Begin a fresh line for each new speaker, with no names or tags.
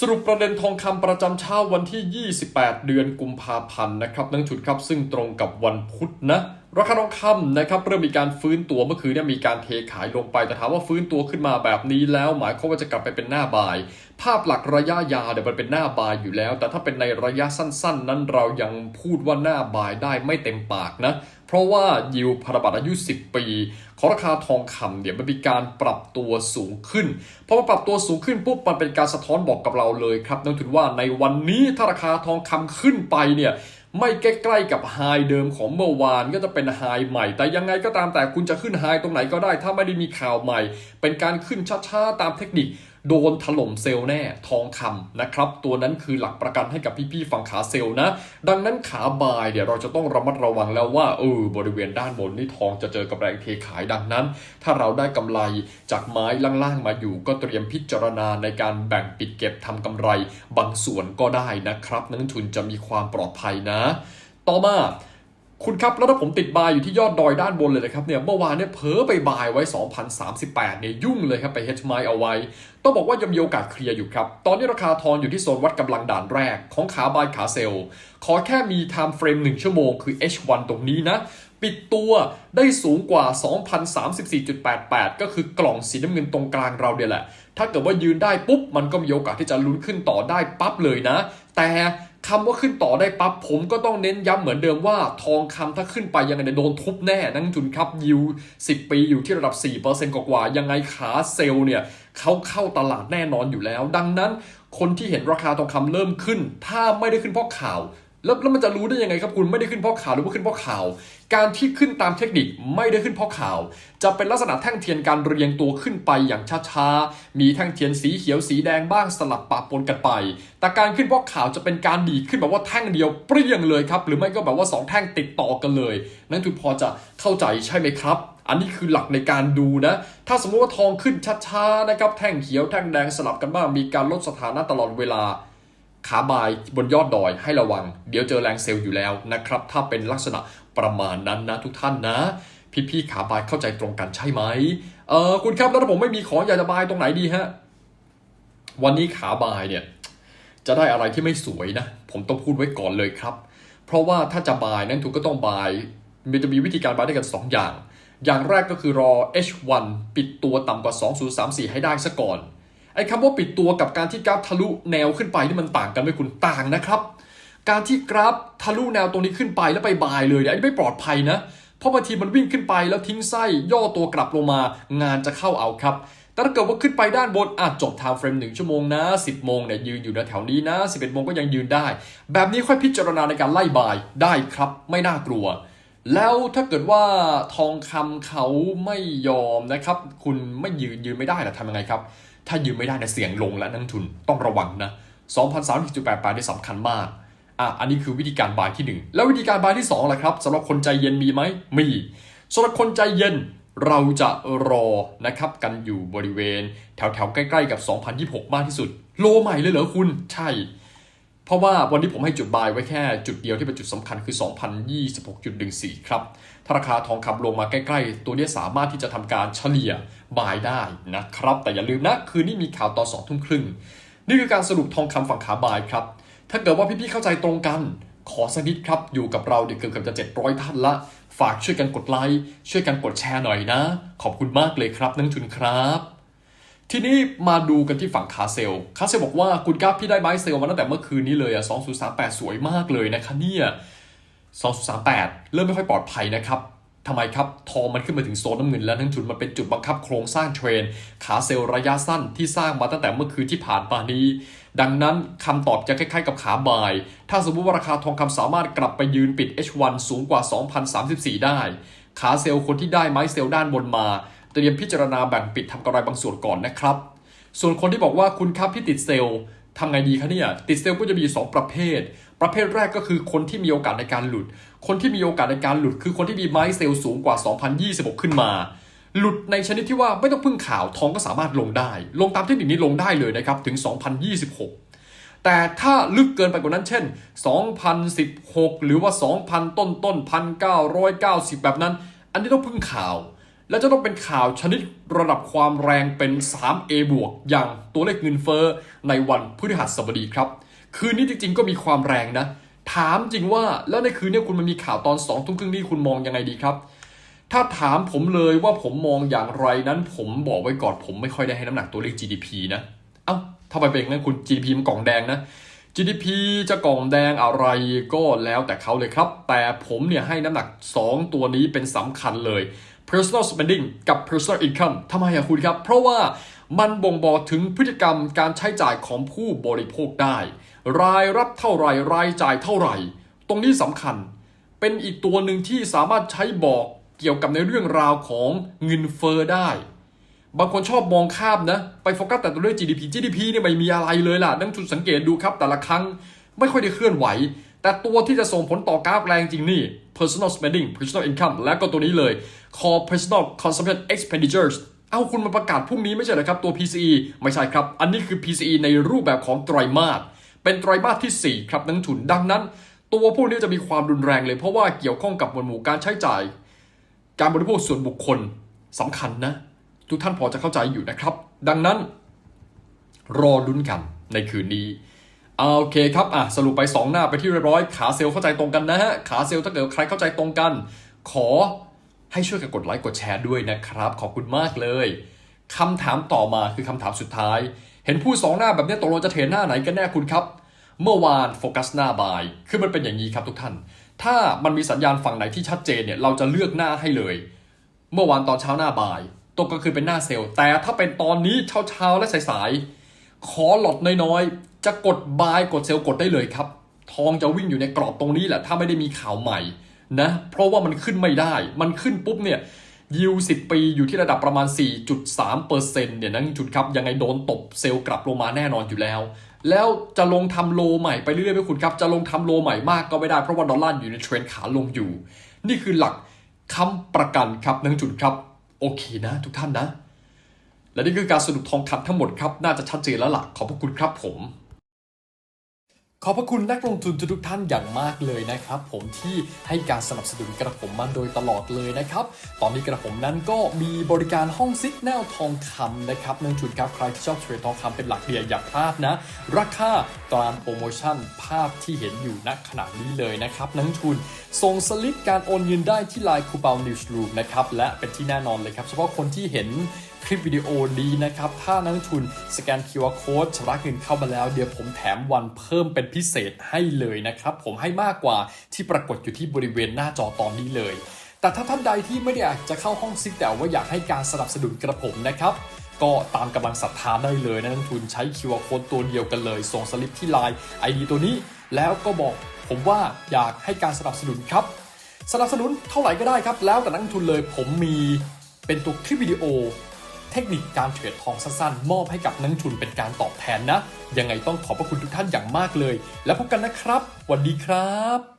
สรุปประเด็นทองคำประจำเช้าวันที่ 28 เดือนกุมภาพันธ์นะครับนังชุดครับซึ่งตรงกับวันพุธนะ ราคาทองคำนะครับเริ่มมีการฟื้นตัวเมื่อคืนเนี่ยมีการเทขายลงไปแต่ถามว่าฟื้นตัวขึ้นมาแบบนี้แล้วหมายความว่าจะกลับไปเป็นหน้าบาย ภาพหลักระยะยาวเดี๋ยวมันเป็นหน้าบายอยู่แล้ว แต่ถ้าเป็นในระยะสั้น ๆ นั้นเรายังพูดว่าหน้าบายได้ไม่เต็มปากนะเพราะว่ายิวพันธบัตรอายุ 10 ปีของราคาทองคำเนี่ยมันมีการปรับตัวสูงขึ้นพอมาปรับตัวสูงขึ้นปุ๊บมันเป็นการสะท้อนบอกกับเราเลยครับนักทุนว่าในวันนี้ถ้าราคาทองคำขึ้นไปเนี่ย ไม่ใกล้ๆกับไฮเดิมของเมื่อวานก็จะเป็นไฮใหม่ แต่ยังไงก็ตามแต่คุณจะขึ้นไฮตรงไหนก็ได้ ถ้าไม่ได้มีข่าวใหม่ เป็นการขึ้นช้าๆตามเทคนิค โดนถล่มเซลล์แน่ทองคำนะครับ ตัวนั้นคือหลักประกันให้กับพี่ๆฝั่งขาเซลล์นะ ดังนั้นขาบายเดี๋ยวเราจะต้องระมัดระวังแล้วว่าเออบริเวณด้านบนนี่ทองจะเจอกับแรงเทขายดังนั้น ถ้าเราได้กำไรจากไม้ล่างๆมาอยู่ ก็เตรียมพิจารณาในการแบ่งปิดเก็บทำกำไรบางส่วนก็ได้นะครับ นักทุนจะมีความปลอดภัยนะ ต่อมา คุณครับ แล้วถ้าผมติดบายอยู่ที่ยอดดอยด้านบนเลยนะครับเนี่ยเมื่อวานเนี่ยเผลอไปบายไว้ 2038เนี่ยยุ่งเลยครับไปเฮดไมเอาไว้ ต้องบอกว่ายังมีโอกาสเคลียร์อยู่ครับ ตอนนี้ราคาทองอยู่ที่โซนวัดกำลังด่านแรก ของขาบายขาเซลล์ขอแค่มี time frame 1ชั่วโมงคือ H1 ตรงนี้นะ ปิดตัวได้สูงกว่า 2,034.88 ก็คือกล่องสีน้ำเงินตรงกลางเราเนี่ยแหละ ถ้าเกิดว่ายืนได้ปุ๊บมันก็มีโอกาสที่จะลุ้นขึ้นต่อได้ปั๊บเลยนะ แต่ คำว่าขึ้นต่อได้ปั๊บผมก็ต้องเน้นย้ำเหมือนเดิมว่าทองคำถ้าขึ้นไปยังไงเนี่ยโดนทุบแน่นักลงทุนครับยิว 10 ปีอยู่ที่ระดับ 4%กว่าๆยังไงขาเซลล์เนี่ยเขาเข้าตลาดแน่นอนอยู่แล้ว ดังนั้นคนที่เห็นราคาทองคำเริ่มขึ้น ถ้าไม่ได้ขึ้นเพราะข่าว แล้วแล้วมันจะรู้ได้ยังไงครับคุณไม่ได้ขึ้นเพราะข่าวหรือว่าขึ้นเพราะข่าว การที่ขึ้นตามเทคนิคไม่ได้ขึ้นเพราะข่าว จะเป็นลักษณะแท่งเทียนการเรียงตัวขึ้นไปอย่างช้าๆมีแท่งเทียนสีเขียวสีแดงบ้างสลับปะปนกันไป แต่การขึ้นเพราะข่าวจะเป็นการดีขึ้นแบบว่าแท่งเดียวเปรี้ยงเลยครับหรือไม่ก็แบบว่าสองแท่งติดต่อกันเลย นั่นทุกพอจะเข้าใจใช่ไหมครับอันนี้คือหลักในการดูนะ ถ้าสมมติว่าทองขึ้นช้าๆนะครับ แท่งเขียวแท่งแดงสลับกันบ้าง มีการลดสถานะตลอดเวลา ขาบายบนยอดดอยให้ระวัง เดี๋ยวเจอแรงเซลล์อยู่แล้วนะครับ ถ้าเป็นลักษณะประมาณนั้นนะทุกท่านนะ พี่ๆขาบายเข้าใจตรงกันใช่ไหมเออคุณครับแล้วถ้าผมไม่มีของอยากจะบายตรงไหนดีฮะวันนี้ขาบายเนี่ยจะได้อะไรที่ไม่สวยนะ ผมต้องพูดไว้ก่อนเลยครับ เพราะว่าถ้าจะบายนั้นถูกก็ต้องบายมันจะมีวิธีการบายได้กัน 2 อย่าง อย่างแรกก็คือรอ H1 ปิดตัวต่ำกว่า 2034 ให้ได้ซะก่อน ไอ้คำว่าปิดตัวกับการที่กราฟทะลุแนวขึ้นไปนี่มันต่างกันไหมคุณต่างนะครับ การที่กราฟทะลุแนวตรงนี้ขึ้นไปแล้วไปบายเลยเนี่ยอันนี้ไม่ปลอดภัยนะ เพราะบางทีมันวิ่งขึ้นไปแล้วทิ้งไส้ย่อตัวกลับลงมางานจะเข้าเอาครับแต่ถ้าเกิดว่าขึ้นไปด้านบนอาจจบไทม์เฟรมหนึ่งชั่วโมงนะ 10 โมงเนี่ยยืนอยู่แถวนี้นะ 11 โมงก็ยังยืนได้ แบบนี้ค่อยพิจารณาในการไล่บายได้ครับ ไม่น่ากลัว แล้วถ้าเกิดว่าทองคำเขาไม่ยอมนะครับ คุณไม่ยืนยืนไม่ได้ล่ะทำยังไงครับ ถ้ายืมไม่ได้เนี่ยเสี่ยงลงและนักทุนต้องระวังนะ2,380.88นี่สำคัญมากอะอันนี้คือวิธีการบายที่ 1 แล้ววิธีการบายที่2ล่ะครับสำหรับคนใจเย็นมีไหมมีสำหรับคนใจเย็นเราจะรอนะครับกันอยู่บริเวณ แถวแถวๆใกล้ ๆ กับ 2026 มากที่สุด โลใหม่เลยเหรอคุณ ใช่ เพราะว่าวันนี้ผมให้จุดบายไว้แค่จุดเดียวที่เป็นจุดสำคัญคือ 2026.14 ครับ ถ้าราคาทองคำลงมาใกล้ๆ ตัวนี้สามารถที่จะทำการเฉลี่ยบายได้นะครับ แต่อย่าลืมนะ คืนนี้มีข่าวตอนสองทุ่มครึ่ง นี่คือการสรุปทองคำฝั่งขาบายครับ ถ้าเกิดว่าพี่ๆเข้าใจตรงกันขอสักนิดครับ อยู่กับเราเดี๋ยวเกือบจะ 700 ท่านละ ฝากช่วยกันกดไลค์ช่วยกันกดแชร์หน่อยนะ ขอบคุณมากเลยครับนักทุนครับ ทีนี้มาดูกันที่ฝั่งคาเซล คาเซลบอกว่าคุณกราฟพี่ได้ไม้เซลมาตั้งแต่เมื่อคืนนี้เลยอะ2038 สวยมากเลยนะคะเนี่ย2038 เริ่มไม่ค่อยปลอดภัยนะครับทำไมครับ ทองมันขึ้นมาถึงโซนน้ำเงินแล้วนักลงทุนมันเป็นจุดบังคับโครงสร้างเทรนขาเซลล์ระยะสั้นที่สร้างมาตั้งแต่เมื่อคืนที่ผ่านมานี้ ดังนั้นคำตอบจะคล้ายๆกับขาบ่าย ถ้าสมมติว่าราคาทองคำสามารถกลับไปยืนปิด H1 สูงกว่า 2,034 ได้ ขาเซลล์คนที่ได้ไม้เซลล์ด้านบนมา เตรียมพิจารณาแบ่งปิดทำกำไรบางส่วนก่อนนะครับ ส่วนคนที่บอกว่าคุณครับพี่ติดเซลล์ทำไงดีคะเนี่ยติดเซลล์ก็จะมีอยู่สองประเภท ประเภทแรกก็คือคนที่มีโอกาสในการหลุด คนที่มีโอกาสในการหลุด คือคนที่มีไม้เซลล์สูงกว่า 2026 ขึ้นมา หลุดในชนิดที่ว่าไม่ต้องพึ่งข่าวทองก็สามารถลงได้ ลงตามเทคนิคนี้ลงได้เลยนะครับถึง 2026 แต่ถ้าลึกเกินไปกว่านั้นเช่น 2016 หรือว่า 2,000 ต้นต้น1,990 แบบนั้น อันนี้ต้องพึ่งข่าว และจะต้องเป็นข่าวชนิดระดับความแรงเป็น 3A บวกอย่างตัวเลขเงินเฟ้อในวันพฤหัสบดีครับ คืนนี้จริงๆ ก็มีความแรงนะ ถามจริงว่าแล้วในคืนนี้คุณมันมีข่าวตอน2องทุ่มครึ่งนี้คุณมองยังไงดีครับ ถ้าถามผมเลยว่าผมมองอย่างไรนั้น ผมบอกไว้ก่อนผมไม่ค่อยได้ให้น้ำหนักตัวเลข GDP นะ เอา้าทำไมเป็นงนั้นคุณ GDP มันกล่องแดงนะ GDP จะกล่องแดงอะไรก็แล้วแต่เขาเลยครับ แต่ผมเนี่ยให้น้ำหนัก 2 ตัวนี้เป็นสำคัญเลย personal spending กับ personal income ทำไมอะคุณครับ เพราะว่ามันบ่งบอกถึงพฤติกรรมการใช้จ่ายของผู้บริโภคได้ รายรับเท่าไหร่ รายจ่ายเท่าไหร่ ตรงนี้สำคัญ เป็นอีกตัวหนึ่งที่สามารถใช้บอกเกี่ยวกับในเรื่องราวของเงินเฟอ้อได้ บางคนชอบมองข้ามนะ ไปโฟกัสแต่ตัวเลข GDP GDP เนี่ยไม่มีอะไรเลยล่ะนั่งจุดสังเกตดูครับแต่ละครั้งไม่ค่อยได้เคลื่อนไหว แต่ตัวที่จะส่งผลต่อกราฟแรงจริงนี่ personal spending personal income และก็ตัวนี้เลย core personal consumption expenditures เอาคุณมาประกาศพรุ่งนี้ไม่ใช่เหรอครับ ตัว PCE ไม่ใช่ครับ อันนี้คือ PCE ในรูปแบบของไตรมาสเป็นไตรมาสที่ 4 ครับนักทุนดังนั้น ตัวพวกนี้จะมีความรุนแรงเลย เพราะว่าเกี่ยวข้องกับหมวดหมู่การใช้จ่าย การบริโภคส่วนบุคคลสำคัญนะ ทุกท่านพอจะเข้าใจอยู่นะครับ ดังนั้น รอลุ้นกันในคืนนี้ เอาโอเคครับอะสรุปไป 2 หน้าไปที่เรียบร้อยขาเซลล์เข้าใจตรงกันนะฮะขาเซลล์ถ้าเกิดใครเข้าใจตรงกัน ขอให้ช่วยกันกดไลค์กดแชร์ด้วยนะครับ ขอบคุณมากเลยคำถามต่อมาคือคำถามสุดท้าย เห็นผู้สองหน้าแบบนี้ตกลงจะเทรนหน้าไหนกันแน่คุณครับ เมื่อวานโฟกัสหน้าบายคือมันเป็นอย่างนี้ครับทุกท่าน ถ้ามันมีสัญญาณฝั่งไหนที่ชัดเจนเนี่ยเราจะเลือกหน้าให้เลย เมื่อวานตอนเช้าหน้าบ่ายตกก็คือเป็นหน้าเซลล์แต่ถ้าเป็นตอนนี้เช้าเช้าและสายๆ ขอหลอดน้อยๆ จะกดบายกดเซลล์กดได้เลยครับ ทองจะวิ่งอยู่ในกรอบตรงนี้แหละ ถ้าไม่ได้มีข่าวใหม่นะ เพราะว่ามันขึ้นไม่ได้ มันขึ้นปุ๊บเนี่ยยิว10 ปีอยู่ที่ระดับประมาณ 4.3%เนี่ยนั่นจุดครับ ยังไงโดนตบเซลล์กลับลงมาแน่นอนอยู่แล้ว แล้วจะลงทำโลใหม่ไปเรื่อยๆไหมคุณครับ จะลงทำโลใหม่มากก็ไม่ได้เพราะว่าดอลลาร์อยู่ในเทรนขาลงอยู่ นี่คือหลักคำประกันครับนักจุดครับ โอเคนะ ทุกท่านนะ และนี่คือการสรุปทองคำทั้งหมดครับ น่าจะชัดเจนแล้วล่ะ ขอบพระคุณครับผมขอบพระคุณนักลงทุนทุกท่านอย่างมากเลยนะครับ ผมที่ให้การสนับสนุนกระผมมาโดยตลอดเลยนะครับ ตอนนี้กระผมนั้นก็มีบริการห้องซิกแนลทองคำนะครับนักลงทุนครับใครที่ชอบเทรดทองคำเป็นหลักเดียอย่าพลาดนะ ราคาตามโปรโมชั่นภาพที่เห็นอยู่ณขณะนี้เลยนะครับนักทุนส่งสลิปการโอนเงินได้ที่ไลน์คูเปองนิวส์รูมนะครับและเป็นที่แน่นอนเลยครับเฉพาะคนที่เห็น คลิปวิดีโอนี้นะครับ ถ้านักทุนสแกน QR Code ชำระเงินเข้ามาแล้ว เดี๋ยวผมแถมวันเพิ่มเป็นพิเศษให้เลยนะครับ ผมให้มากกว่าที่ปรากฏอยู่ที่บริเวณหน้าจอตอนนี้เลย แต่ถ้าท่านใดที่ไม่ได้อยากจะเข้าห้องซิกแต่ว่าอยากให้การสนับสนุนกระผมนะครับก็ตามกำลังศรัทธาได้เลยนะนักทุนใช้ QR Code ตัวเดียวกันเลย ส่งสลิปที่ไลน์ ID ตัวนี้ แล้วก็บอกผมว่าอยากให้การสนับสนุนครับ สนับสนุนเท่าไหร่ก็ได้ครับ แล้วแต่นักทุนเลยผมมีเป็นตัวคลิปวิดีโอ ทคนิคการเทรดทองสั้นๆ มอบให้กับนักทุนเป็นการตอบแทนนะ ยังไงต้องขอบพระคุณทุกท่านอย่างมากเลย แล้วพบกันนะครับสวัสดีครับ